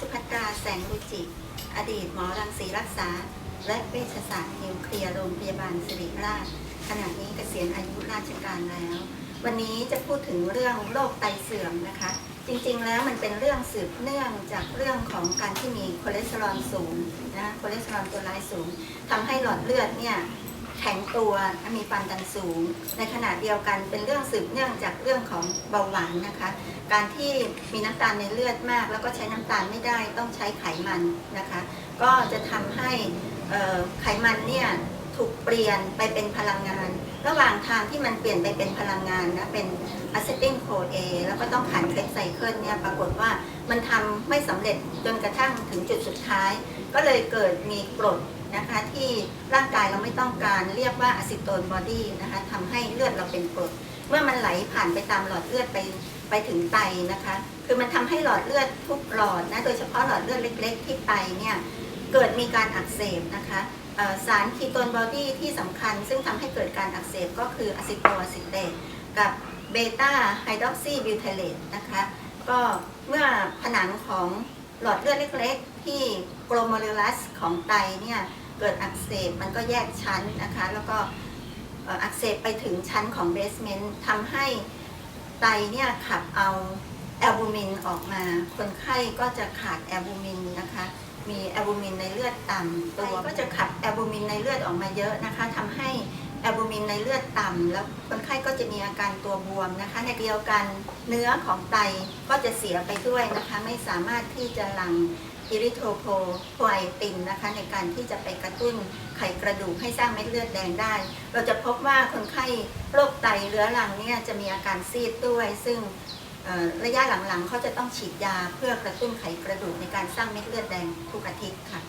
สุภการแสงกุจิ อดีตหมอรังสีรักษา และเวชศาสตร์นิวเคลียร์โรงพยาบาลสิริราช ขณะนี้เกษียณอายุราชการแล้ว วันนี้จะพูดถึงเรื่องโรคไตเสื่อมนะคะ จริงๆแล้วมันเป็นเรื่องสืบเนื่องจากเรื่องของการที่มีคอเลสเตอรอลสูงนะคอเลสเตอรอลตัวร้ายสูงทำให้หลอดเลือดเนี่ย แข็งตัวมีความดันสูง ในขณะเดียวกันเป็นเรื่องสืบเนื่องจากเรื่องของเบาหวานนะคะ การที่มีน้ำตาลในเลือดมาก แล้วก็ใช้น้ำตาลไม่ได้ต้องใช้ไขมันนะคะ ก็จะทำให้ไขมันเนี่ยถูกเปลี่ยนไปเป็นพลังงาน ระหว่างทางที่มันเปลี่ยนไปเป็นพลังงานนะเป็นอะซิติลโคเอแล้วก็ต้องผ่านเคล็ดไซเคิลเนี่ยปรากฏว่ามันทำไม่สำเร็จจนกระทั่งถึงจุดสุดท้าย ก็เลยเกิดมีกรดนะคะที่ร่างกายเราไม่ต้องการเรียกว่าอะซิโตนบอดี้นะคะทำให้เลือดเราเป็นกรด เมื่อมันไหลผ่านไปตามหลอดเลือดไปไปถึงไตนะคะ คือมันทำให้หลอดเลือดทุกหลอดนะโดยเฉพาะหลอดเลือดเล็ก ๆ ที่ไตเนี่ยเกิดมีการอักเสบนะคะ สารคีโตนบอดี้ที่สำคัญ ซึ่งทำให้เกิดการอักเสบก็คืออะซิโตอะซิเตตกับเบต้าไฮดรอกซีบิวเทเลตนะคะ ก็เมื่อผนังของหลอดเลือดเล็กๆ ที่โกลเมรูลัสของไตเนี่ยเกิดอักเสบมันก็แยกชั้นนะคะ แล้วก็อักเสบไปถึงชั้นของเบสเมนต์ทำให้ไตเนี่ยขับเอาแอลบูมินออกมา คนไข้ก็จะขาดแอลบูมินนะคะ มีแอลบูมินในเลือดต่ำตัวก็จะขับแอลบูมินในเลือดออกมาเยอะนะคะทำให้แอลบูมินในเลือดต่ำแล้วคนไข้ก็จะมีอาการตัวบวมนะคะ ในเดียวกันเนื้อของไตก็จะเสียไปด้วยนะคะ ไม่สามารถที่จะหลั่งอิริโทโพโพไอตินนะคะ ในการที่จะไปกระตุ้นไขกระดูกให้สร้างเม็ดเลือดแดงได้ เราจะพบว่าคนไข้โรคไตเรื้อรังเนี่ยจะมีอาการซีดด้วย ซึ่ง ระยะหลังๆเขาจะต้องฉีดยาเพื่อกระตุ้นไขกระดูกในการสร้างเม็ดเลือดแดงทุกอาทิตย์ค่ะ